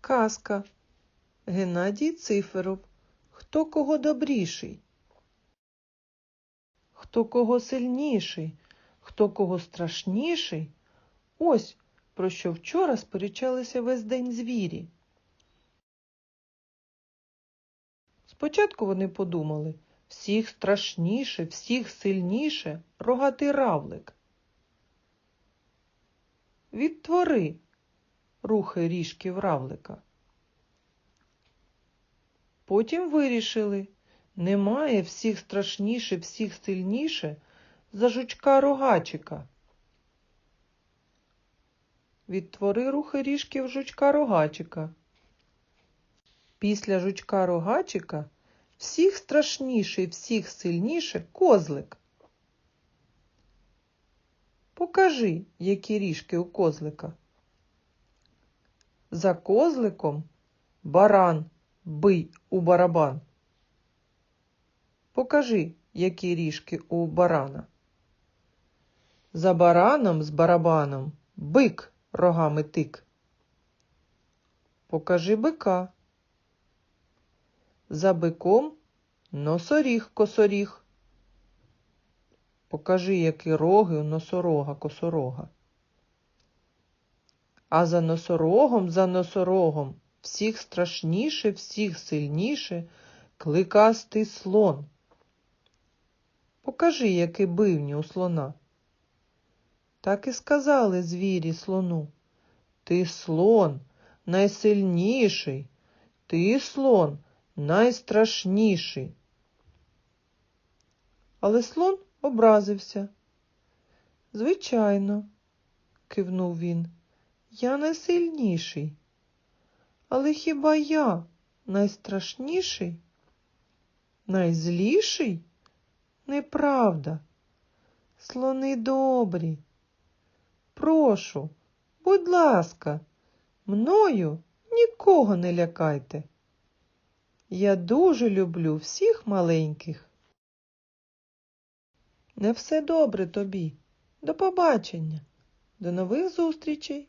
Казка. Геннадій Циферов. Хто кого добріший? Хто кого сильніший? Хто кого страшніший? Ось про що вчора сперечалися весь день звірі. Спочатку вони подумали всіх страшніше, всіх сильніше рогатий равлик. Відтвори рухи ріжків равлика. Потім вирішили немає всіх страшніше, всіх сильніше за жучка рогачика. Відтвори рухи ріжків жучка рогачика. Після жучка рогачика всіх страшніше всіх сильніше козлик. Покажи, які ріжки у козлика. За козликом баран бий у барабан. Покажи, які ріжки у барана. За бараном з барабаном бик рогами тик. Покажи бика. За биком носоріг косоріг. Покажи, які роги у носорога косорога. А за носорогом, за носорогом всіх страшніше, всіх сильніше кликастий слон. Покажи, які бивні у слона. Так і сказали звірі слону. Ти слон найсильніший, ти слон найстрашніший. Але слон образився. Звичайно, кивнув він, я найсильніший. Але хіба я найстрашніший? Найзліший? Неправда. Слони добрі. Прошу, будь ласка, мною нікого не лякайте. Я дуже люблю всіх маленьких. Не все добре тобі. До побачення. До нових зустрічей.